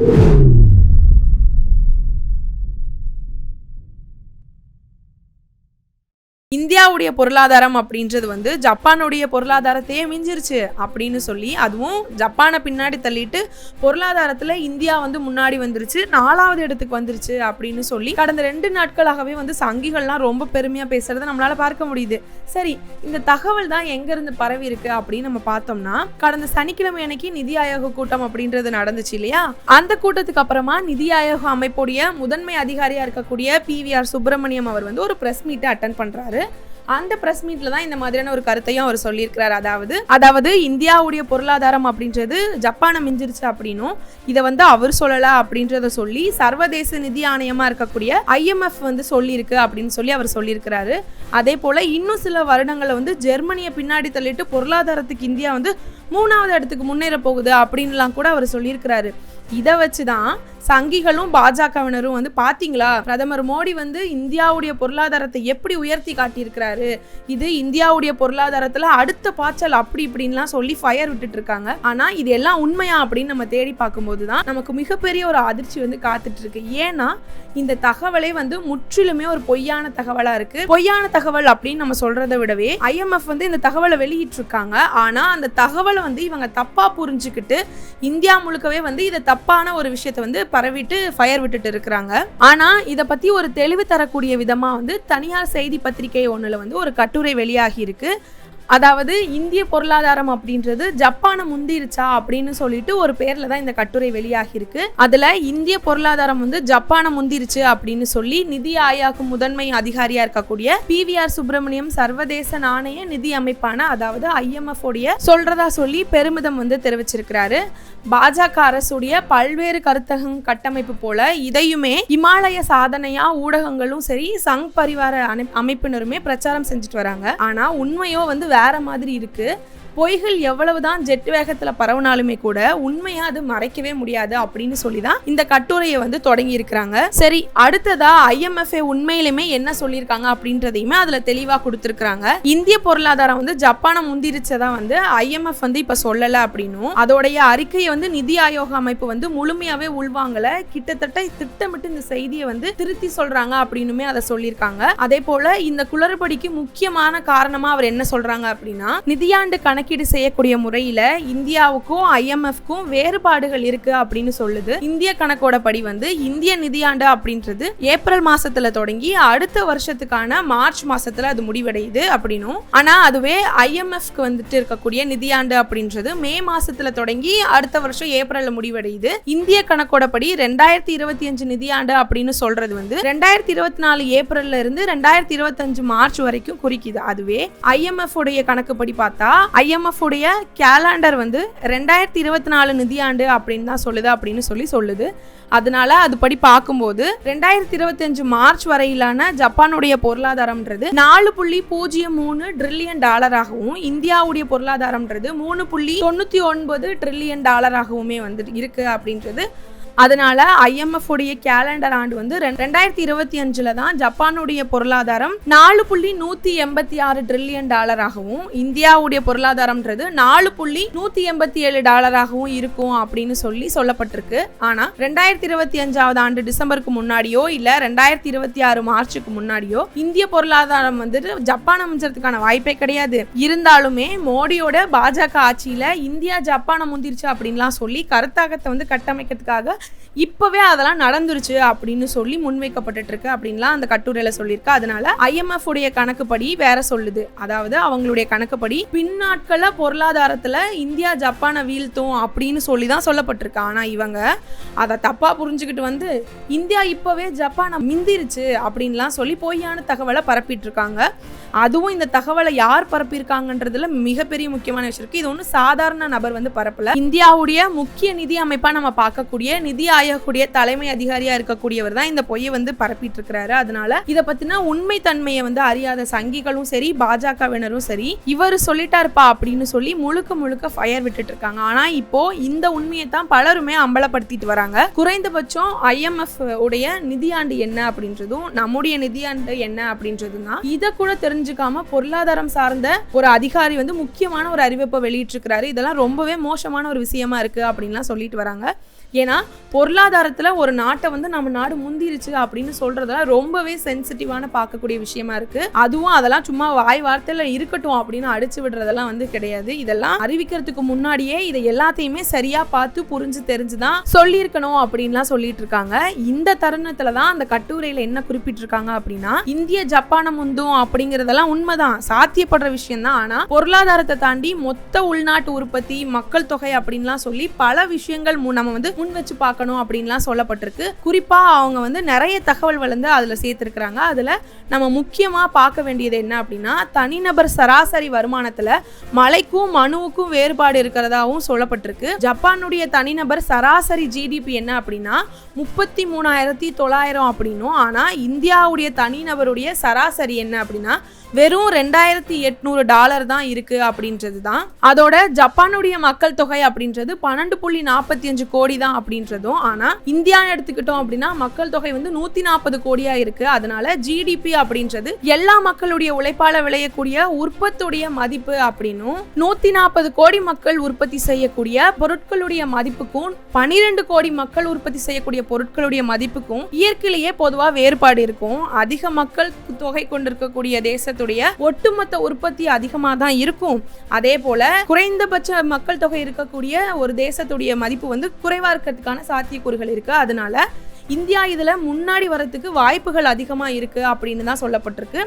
you. இந்தியாவுடைய பொருளாதாரம் அப்படின்றது வந்து ஜப்பானுடைய பொருளாதாரத்தையே மிஞ்சிருச்சு அப்படின்னு சொல்லி அதுவும் ஜப்பானை பின்னாடி தள்ளிட்டு பொருளாதாரத்தில் இந்தியா வந்து முன்னாடி வந்துருச்சு நாலாவது இடத்துக்கு வந்துருச்சு அப்படின்னு சொல்லி கடந்த ரெண்டு நாட்களாகவே வந்து சங்கிகள்லாம் ரொம்ப பெருமையாக பேசுறதை நம்மளால பார்க்க முடியுது. சரி இந்த தகவல் தான் எங்கேருந்து பரவி இருக்கு அப்படின்னு நம்ம பார்த்தோம்னா கடந்த சனிக்கிழமை அன்னைக்கு நிதி ஆயோக கூட்டம் அப்படின்றது நடந்துச்சு இல்லையா? அந்த கூட்டத்துக்கு அப்புறமா நிதி ஆயோக அமைப்புடைய முதன்மை அதிகாரியா இருக்கக்கூடிய பிவிஆர் சுப்பிரமணியம் அவர் வந்து ஒரு பிரஸ் மீட்டை அட்டன் பண்றாரு. அந்த பிரஸ் மீட்ல தான் இந்த மாதிரியான ஒரு கருத்தையும் அவர் சொல்லியிருக்கிறார். அதாவது அதாவது இந்தியாவுடைய பொருளாதாரம் அப்படின்றது ஜப்பானை மிஞ்சிருச்சு அப்படின்னும் இதை வந்து அவர் சொல்லல அப்படின்றத சொல்லி சர்வதேச நிதி ஆணையமா இருக்கக்கூடிய ஐஎம்எஃப் வந்து சொல்லியிருக்கு அப்படின்னு சொல்லி அவர் சொல்லியிருக்கிறாரு. அதே போல இன்னும் சில வருடங்களை வந்து ஜெர்மனியை பின்னாடி தள்ளிட்டு பொருளாதாரத்துக்கு இந்தியா வந்து மூணாவது இடத்துக்கு முன்னேற போகுது அப்படின்லாம் கூட அவர் சொல்லியிருக்கிறாரு. இதை வச்சு தான் சங்கிகளும் பாஜகவினரும் வந்து பார்த்தீங்களா பிரதமர் மோடி வந்து இந்தியாவுடைய பொருளாதாரத்தை எப்படி உயர்த்தி காட்டியிருக்கிறாரு? இது இந்தியாவுடைய பொருளாதாரத்தில் அடுத்த பாய்ச்சல் அப்படி இப்படின்லாம் சொல்லி ஃபயர் விட்டுட்டு இருக்காங்க. ஆனால் இது எல்லாம் உண்மையா அப்படின்னு நம்ம தேடி பார்க்கும்போது தான் நமக்கு மிகப்பெரிய ஒரு அதிர்ச்சி வந்து காத்துட்டு இருக்கு. ஏன்னா இந்த தகவலே வந்து முற்றிலுமே ஒரு பொய்யான தகவலாக இருக்கு. பொய்யான தகவல் அப்படின்னு நம்ம சொல்றதை விடவே ஐஎம்எஃப் வந்து இந்த தகவலை வெளியிட்டிருக்காங்க. ஆனால் அந்த தகவலை வந்து இவங்க தப்பா புரிஞ்சுக்கிட்டு இந்தியா முழுக்கவே வந்து இதை தப்பான ஒரு விஷயத்தை வந்து பரவிட்டு ஃபயர் விட்டுட்டு இருக்கிறாங்க. ஆனா இதை பத்தி ஒரு தெளிவு தரக்கூடிய விதமா வந்து தனியார் செய்தி பத்திரிகை ஒண்ணுல வந்து ஒரு கட்டுரை வெளியாகி இருக்கு. அதாவது இந்திய பொருளாதாரம் அப்படின்றது ஜப்பானை முந்திருச்சா அப்படின்னு சொல்லிட்டு ஒரு பேர்ல தான் இந்த கட்டுரை வெளியாகியிருக்கு. அதுல இந்திய பொருளாதாரம் வந்து ஜப்பானை முந்திருச்சு அப்படின்னு சொல்லி நிதி ஆயாக்கும் முதன்மை அதிகாரியா இருக்கக்கூடிய பிவிஆர் சுப்பிரமணியம் சர்வதேச நாணய நிதி அமைப்பான அதாவது ஐஎம்எஃப் உடைய சொல்றதா சொல்லி பெருமிதம் வந்து தெரிவிச்சிருக்கிறாரு. பாஜக அரசுடைய பல்வேறு கருத்தகம் கட்டமைப்பு போல இதையுமே இமாலய சாதனையா ஊடகங்களும் சரி சங் பரிவார அமைப்பினருமே பிரச்சாரம் செஞ்சுட்டு வராங்க. ஆனா உண்மையோ வந்து வேற மாதிரி இருக்கு. பொய்கள் எவ்வளவுதான் ஜெட் வேகத்துல பரவுனாலுமே கூட உண்மையா அது மறைக்கவே முடியாது அப்படின்னு சொல்லி தான் இந்த கட்டுரையை வந்து தொடங்கி இருக்கிறாங்க. சரி அடுத்ததா ஐஎம்எஃப்ஏ உண்மையிலுமே என்ன சொல்லியிருக்காங்க அப்படின்றதையுமே அதுல தெளிவா கொடுத்துருக்காங்க இந்திய பொருளாதாரம் வந்து ஜப்பானை முந்திரிச்சதா வந்து ஐஎம்எஃப் வந்து இப்ப சொல்லல அப்படின்னும். அதோடைய அறிக்கையை வந்து நிதி ஆயோக அமைப்பு வந்து முழுமையாவே உள்வாங்கல. கிட்டத்தட்ட திட்டமிட்டு இந்த செய்தியை வந்து திருத்தி சொல்றாங்க அப்படின்னுமே அதை சொல்லியிருக்காங்க. அதே போல இந்த குளறுபடிக்கு முக்கியமான காரணமா அவர் என்ன சொல்றாங்க அப்படின்னா நிதியாண்டு கணக்கீடு செய்யக்கூடிய முறையில இந்தியாவுக்கும் ஐஎம்எஃப்க்கும் வேறுபாடுகள் இருக்கு அப்படின்னு சொல்லுது. இந்திய கணக்கோட படி வந்து இந்திய நிதியாண்டு அப்படின்றது ஏப்ரல் மாசத்துல தொடங்கி அடுத்த வருஷத்துக்கான மார்ச் மாசத்துல அது முடிவடையுது அப்படின்னும். ஆனா அதுவே ஐஎம்எஃப்க்கு வந்துட்டு இருக்கக்கூடிய நிதியாண்டு அப்படின்றது மே மாசத்துல தொடங்கி அடுத்த வருஷம் ஏப்ரல்ல முடிவடையுது. இந்திய கணக்கோட படி ரெண்டாயிரத்தி இருபத்தி அஞ்சு நிதியாண்டு அப்படின்னு சொல்றது வந்து ரெண்டாயிரத்தி இருபத்தி நாலு ஏப்ரல்ல இருந்து ரெண்டாயிரத்தி இருபத்தஞ்சு மார்ச் வரைக்கும் குறிக்குது. அதுவே ஐஎம்எஃப் உடைய கணக்குப்படி பார்த்தா ஐ ஐஎம்எஃப்டைய கேலண்டர் வந்து ரெண்டாயிரத்தி இருபத்தி நாலு நிதியாண்டு அப்படின்னு தான் சொல்லுது அப்படின்னு சொல்லி சொல்லுது. அதனால அதுபடி பார்க்கும்போது ரெண்டாயிரத்தி இருபத்தஞ்சு மார்ச் வரையிலான ஜப்பானுடைய பொருளாதாரம்ன்றது நாலு புள்ளி பூஜ்ஜியம் மூணு ட்ரில்லியன் டாலராகவும் இந்தியாவுடைய பொருளாதாரம்ன்றது மூணு புள்ளி தொண்ணூற்றி ஒன்பது ட்ரில்லியன் டாலராகவுமே வந்து இருக்கு அப்படின்றது அதனால ஐஎம்எஃப் உடைய கேலண்டர் ஆண்டு வந்து ரெண்டாயிரத்தி இருபத்தி அஞ்சுல தான் ஜப்பானுடைய பொருளாதாரம் நாலு புள்ளி நூத்தி எண்பத்தி ஆறு ட்ரில்லியன் டாலராகவும் இந்தியாவுடைய பொருளாதாரம்ன்றது நாலு புள்ளி நூத்தி எண்பத்தி ஏழு டாலராகவும் இருக்கும் அப்படின்னு சொல்லி சொல்லப்பட்டிருக்கு. ஆனா ரெண்டாயிரத்தி இருபத்தி அஞ்சாவது ஆண்டு டிசம்பருக்கு முன்னாடியோ இல்ல ரெண்டாயிரத்தி இருபத்தி ஆறு மார்ச்சுக்கு முன்னாடியோ இந்திய பொருளாதாரம் வந்துட்டு ஜப்பான் அமைஞ்சதுக்கான வாய்ப்பே கிடையாது. இருந்தாலுமே மோடியோட பாஜக ஆட்சியில இந்தியா ஜப்பானை முந்திருச்சு அப்படின்லாம் சொல்லி கருத்தாக்கத்தை வந்து கட்டமைக்கிறதுக்காக இப்போவே அதெல்லாம் நடந்துருச்சு அப்படின்னு சொல்லி முன்வைக்கப்பட்டு இருக்கு அப்படின்லாம் அந்த கட்டுரையில சொல்லியிருக்கு. அதனால ஐஎம்எஃப் உடைய கணக்குப்படி வேற சொல்லுது. அதாவது அவங்களுடைய கணக்குப்படி பின்னாட்கள பொருளாதாரத்துல இந்தியா ஜப்பானை வீழ்த்தும் அப்படின்னு சொல்லி தான் சொல்லப்பட்டிருக்கு. ஆனா இவங்க அதை தப்பா புரிஞ்சுக்கிட்டு வந்து இந்தியா இப்போவே ஜப்பானை மிந்திருச்சு அப்படின்லாம் சொல்லி பொய்யான தகவலை பரப்பிட்டு இருக்காங்க அதுவும் இந்த தகவலை யார் பரப்பியிருக்காங்கன்றதுல மிகப்பெரிய முக்கியமான விஷயம் இருக்கு. இது ஒன்றும் சாதாரண நபர் வந்து பரப்பல. இந்தியாவுடைய முக்கிய நிதி அமைப்பா நம்ம பார்க்கக்கூடிய நிதி ஆயோக்குடைய தலைமை அதிகாரியா இருக்கக்கூடியவர் தான் இந்த பொய்யை வந்து பரப்பிட்டு இருக்கிறாரு அதனால இதை பத்தின உண்மை தன்மையை வந்து அறியாத சங்கிகளும் சரி பாஜகவினரும் சரி இவர் சொல்லிட்டாருப்பா அப்படின்னு சொல்லி முழுக்க முழுக்க ஃபயர் விட்டுட்டு இருக்காங்க ஆனா இப்போ இந்த உண்மையை தான் பலருமே அம்பலப்படுத்திட்டு வராங்க. குறைந்தபட்சம் ஐஎம்எஃப் உடைய நிதியாண்டு என்ன அப்படின்றதும் நம்முடைய நிதியாண்டு என்ன அப்படின்றதும் தான். இதை கூட தெரிஞ்சுக்காம பொருளாதாரம் சார்ந்த ஒரு அதிகாரி வந்து முக்கியமான ஒரு அறிவிப்பை வெளியிட்டிருக்கிறாரு. இதெல்லாம் ரொம்பவே மோசமான ஒரு விஷயமா இருக்கு அப்படின்லாம் சொல்லிட்டு வராங்க. ஏன்னா பொருளாதாரத்தில் ஒரு நாட்டை வந்து நம்ம நாடு முந்திருச்சு அப்படின்னு சொல்கிறதெல்லாம் ரொம்பவே சென்சிட்டிவான பார்க்கக்கூடிய விஷயமா இருக்குது அதுவும் அதெல்லாம் சும்மா வாய் வார்த்தையில் இருக்கட்டும் அப்படின்னு அடிச்சு விடுறதெல்லாம் வந்து கிடையாது. இதெல்லாம் அறிவிக்கிறதுக்கு முன்னாடியே இதை எல்லாத்தையுமே சரியாக பார்த்து புரிஞ்சு தெரிஞ்சு தான் சொல்லியிருக்கணும் அப்படின்லாம் சொல்லிட்டு இருக்காங்க. இந்த தருணத்தில் தான் அந்த கட்டுரையில் என்ன குறிப்பிட்டிருக்காங்க அப்படின்னா இந்திய ஜப்பானை முந்தும் அப்படிங்கிறதெல்லாம் உண்மைதான். சாத்தியப்படுற விஷயம் தான் பொருளாதாரத்தை தாண்டி மொத்த உள்நாட்டு உற்பத்தி மக்கள் தொகை அப்படின்லாம் சொல்லி பல விஷயங்கள் மு- நம்ம வந்து முன் வச்சு பார்க்கணும் அப்படின்லாம் சொல்லப்பட்டிருக்கு. குறிப்பாக அவங்க வந்து நிறைய தகவல் வந்து அதில் சேர்த்துருக்குறாங்க. அதில் நம்ம முக்கியமாக பார்க்க வேண்டியது என்ன அப்படின்னா தனிநபர் சராசரி வருமானத்தில் மலைக்கும் மனுவுக்கும் வேறுபாடு இருக்கிறதாவும் சொல்லப்பட்டிருக்கு. ஜப்பானுடைய தனிநபர் சராசரி ஜிடிபி என்ன அப்படின்னா முப்பத்தி மூணாயிரத்தி தொள்ளாயிரம் அப்படின்னும். ஆனால் இந்தியாவுடைய தனிநபருடைய சராசரி என்ன அப்படின்னா வெறும் ரெண்டாயிரத்தி எட்நூறு டாலர் தான் இருக்கு அப்படின்றது தான் அதோட ஜப்பானுடைய மக்கள் தொகை அப்படின்றது பன்னெண்டு புள்ளி நாற்பத்தி அஞ்சு கோடி தான் அப்படின்றதும். ஆனா இந்தியா எடுத்துக்கிட்டோம் அப்படின்னா மக்கள் தொகை வந்து நூத்தி நாற்பது கோடியா இருக்கு. அதனால ஜிடிபி அப்படின்றது எல்லா மக்களுடைய உழைப்பால விளையக்கூடிய உற்பத்தியுடைய மதிப்பு அப்படின்னும் நூத்தி நாற்பது கோடி மக்கள் உற்பத்தி செய்யக்கூடிய பொருட்களுடைய மதிப்புக்கும் பனிரெண்டு கோடி மக்கள் உற்பத்தி செய்யக்கூடிய பொருட்களுடைய மதிப்புக்கும் இயற்கையிலேயே பொதுவா வேறுபாடு இருக்கும். அதிக மக்கள் தொகை கொண்டிருக்கக்கூடிய தேசத்தை தேசத்துடைய ஒட்டுமொத்த உற்பத்தி அதிகமாக தான் இருக்கும். அதே போல குறைந்தபட்ச மக்கள் தொகை இருக்கக்கூடிய ஒரு தேசத்துடைய மதிப்பு வந்து குறைவா இருக்கிறதுக்கான சாத்தியக்கூறுகள் இருக்கு. அதனால இந்தியா இதுல முன்னாடி வரத்துக்கு வாய்ப்புகள் அதிகமா இருக்கு அப்படின்னு தான் சொல்லப்பட்டிருக்கு.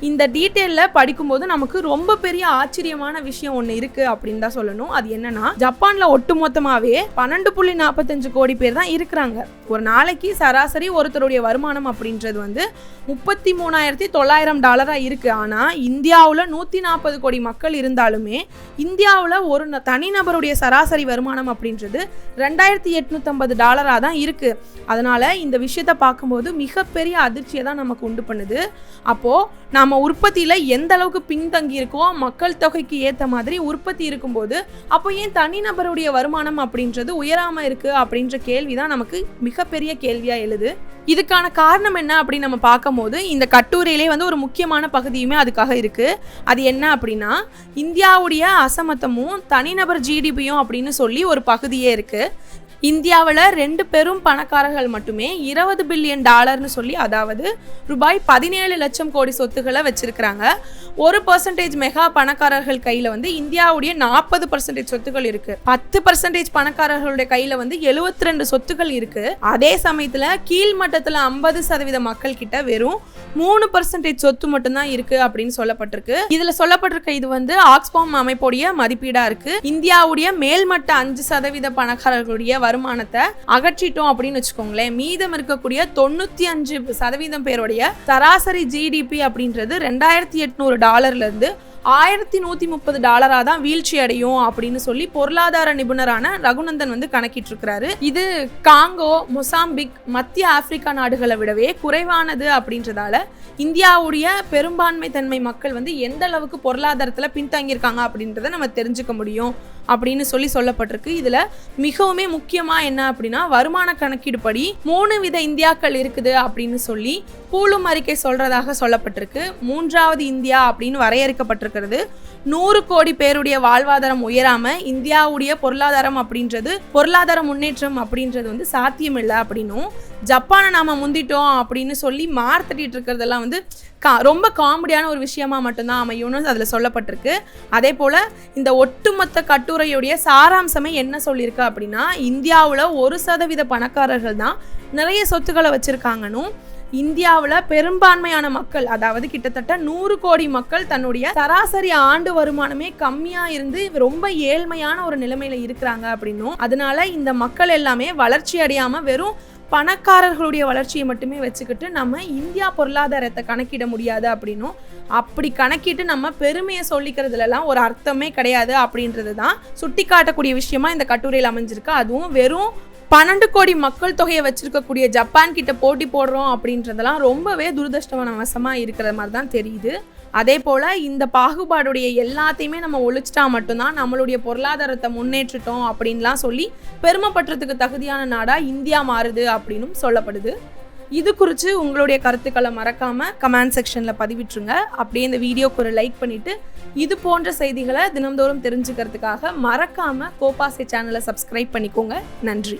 இந்த டீட்டெயிலில் படிக்கும்போது நமக்கு ரொம்ப பெரிய ஆச்சரியமான விஷயம் ஒன்று இருக்கு அப்படின்னு தான் சொல்லணும். அது என்னன்னா ஜப்பான்ல ஒட்டுமொத்தமாவே பன்னெண்டு புள்ளி நாற்பத்தஞ்சு கோடி பேர் தான் இருக்கிறாங்க. ஒரு நாளைக்கு சராசரி ஒருத்தருடைய வருமானம் அப்படின்றது வந்து முப்பத்தி மூணாயிரத்தி தொள்ளாயிரம் டாலராக இருக்கு. ஆனால் இந்தியாவில் நூற்றி நாற்பது கோடி மக்கள் இருந்தாலுமே இந்தியாவில் ஒரு ந- தனிநபருடைய சராசரி வருமானம் அப்படின்றது ரெண்டாயிரத்தி எட்நூற்றம்பது டாலராக தான் இருக்கு. அதனால இந்த விஷயத்தை பார்க்கும்போது மிகப்பெரிய அதிர்ச்சியை தான் நமக்கு உண்டு பண்ணுது. அப்போ நம்ம உற்பத்தியில் எந்த அளவுக்கு பின்தங்கி இருக்கோ மக்கள் தொகைக்கு ஏற்ற மாதிரி உற்பத்தி இருக்கும்போது அப்போ ஏன் தனிநபருடைய வருமானம் அப்படின்றது உயராமல் இருக்குது அப்படின்ற கேள்வி தான் நமக்கு மிகப்பெரிய கேள்வியாக எழுது. இதுக்கான காரணம் என்ன அப்படின்னு நம்ம பார்க்கும்போது இந்த கட்டுரையிலே வந்து ஒரு முக்கியமான பகுதியுமே அதுக்காக இருக்குது அது என்ன அப்படின்னா இந்தியாவுடைய அசமத்தமும் தனிநபர் ஜிடிபியும் அப்படின்னு சொல்லி ஒரு பகுதியே இருக்குது இந்தியாவில் ரெண்டு பெரும் பணக்காரர்கள் மட்டுமே இருபது பில்லியன் டாலர்னு சொல்லி அதாவது ரூபாய் பதினேழு லட்சம் கோடி சொத்துக்களை வச்சிருக்கிறாங்க. ஒரு பர்சன்டேஜ் மெகா பணக்காரர்கள் கையில் வந்து இந்தியாவுடைய நாற்பது பர்சன்டேஜ் சொத்துக்கள் இருக்கு. பத்து பர்சன்டேஜ் பணக்காரர்களுடைய கையில் வந்து எழுபத்தி ரெண்டு சொத்துக்கள் இருக்கு. அதே சமயத்தில் கீழ்மட்டத்தில் ஐம்பது சதவீத மக்கள் கிட்ட வெறும் மூணு பர்சன்டேஜ் சொத்து மட்டும்தான் இருக்கு அப்படின்னு சொல்லப்பட்டிருக்கு. இதுல சொல்லப்பட்டிருக்க இது வந்து ஆக்ஸ்பாம் அமைப்புடைய மதிப்பீடா இருக்கு. இந்தியாவுடைய மேல்மட்ட அஞ்சு சதவீத பணக்காரர்களுடைய வருமானத்தை அகற்றிட்டோம் அப்படின்னு வச்சுக்கோங்களேன். மீதம் இருக்கக்கூடிய தொண்ணூத்தி அஞ்சு சதவீதம் பேருடைய சராசரி ஜிடிபி அப்படின்றது ரெண்டாயிரத்தி எட்நூறு டாலர்ல இருந்து ஆயிரத்தி நூத்தி முப்பது டாலரா தான் வீழ்ச்சி அடையும் அப்படின்னு சொல்லி பொருளாதார நிபுணரான ரகுநந்தன் வந்து கணக்கிட்டு இருக்கிறாரு இது காங்கோ மொசாம்பிக் மத்திய ஆப்பிரிக்கா நாடுகளை விடவே குறைவானது அப்படின்றதால இந்தியாவுடைய பெரும்பான்மை தன்மை மக்கள் வந்து எந்த அளவுக்கு பொருளாதாரத்தில் பின்தங்கியிருக்காங்க அப்படின்றத நம்ம தெரிஞ்சுக்க முடியும். அப்படின்னு சொல்லி சொல்லப்பட்டிருக்கு. இதில் மிகவுமே முக்கியமாக என்ன அப்படின்னா வருமான கணக்கீடு படி மூணு வித இந்தியாக்கள் இருக்குது அப்படின்னு சொல்லி பூலும் அறிக்கை சொல்றதாக சொல்லப்பட்டிருக்கு. மூன்றாவது இந்தியா அப்படின்னு வரையறுக்கப்பட்டிருக்கிறது. நூறு கோடி பேருடைய வாழ்வாதாரம் உயராம இந்தியாவுடைய பொருளாதாரம் அப்படின்றது பொருளாதார முன்னேற்றம் அப்படின்றது வந்து சாத்தியம் இல்லை அப்படின்னும். ஜப்பானை நாம முந்திட்டோம் அப்படின்னு சொல்லி மார்த்தட்டிட்டு இருக்கிறதெல்லாம் வந்து கா ரொம்ப காமெடியான ஒரு விஷயமா மட்டும்தான் அமையும்னு அதில் சொல்லப்பட்டிருக்கு. அதே போல் இந்த ஒட்டுமொத்த கட்டுரையுடைய சாராம்சமே என்ன சொல்லியிருக்கு அப்படின்னா இந்தியாவில் ஒரு சதவீத பணக்காரர்கள் தான் நிறைய சொத்துக்களை வச்சுருக்காங்கன்னும் இந்தியாவில் பெரும்பான்மையான மக்கள் அதாவது கிட்டத்தட்ட நூறு கோடி மக்கள் தன்னுடைய சராசரி ஆண்டு வருமானமே கம்மியாக இருந்து ரொம்ப ஏழ்மையான ஒரு நிலைமையில இருக்கிறாங்க அப்படின்னும். அதனால இந்த மக்கள் எல்லாமே வளர்ச்சி அடையாமல் வெறும் பணக்காரர்களுடைய வளர்ச்சியை மட்டுமே வச்சுக்கிட்டு நம்ம இந்தியா பொருளாதாரத்தை கணக்கிட முடியாது அப்படின்னும். அப்படி கணக்கிட்டு நம்ம பெருமையை சொல்லிக்கிறதுலலாம் ஒரு அர்த்தமே கிடையாது அப்படின்றது தான் சுட்டி காட்டக்கூடிய விஷயமா இந்த கட்டுரையில் அமைஞ்சிருக்கு. அதுவும் வெறும் பன்னெண்டு கோடி மக்கள் தொகையை வச்சிருக்கக்கூடிய ஜப்பான் கிட்ட போட்டி போடுறோம் அப்படின்றதெல்லாம் ரொம்பவே துரதிருஷ்டமான வசமாக இருக்கிற மாதிரி தான் தெரியுது. அதே போல் இந்த பாகுபாடுடைய எல்லாத்தையுமே நம்ம ஒழிச்சிட்டா மட்டும்தான் நம்மளுடைய பொருளாதாரத்தை முன்னேற்றிட்டோம் அப்படின்லாம் சொல்லி பெருமைப்படுறதுக்கு தகுதியான நாடாக இந்தியா மாறுது அப்படின்னும் சொல்லப்படுது. இது குறித்து உங்களுடைய கருத்துக்களை மறக்காமல் கமெண்ட் செக்ஷனில் பதிவிட்டுருங்க. அப்படியே இந்த வீடியோக்கு ஒரு லைக் பண்ணிவிட்டு இது போன்ற செய்திகளை தினந்தோறும் தெரிஞ்சுக்கிறதுக்காக மறக்காமல் கோபாசை சேனலை சப்ஸ்கிரைப் பண்ணிக்கோங்க. நன்றி.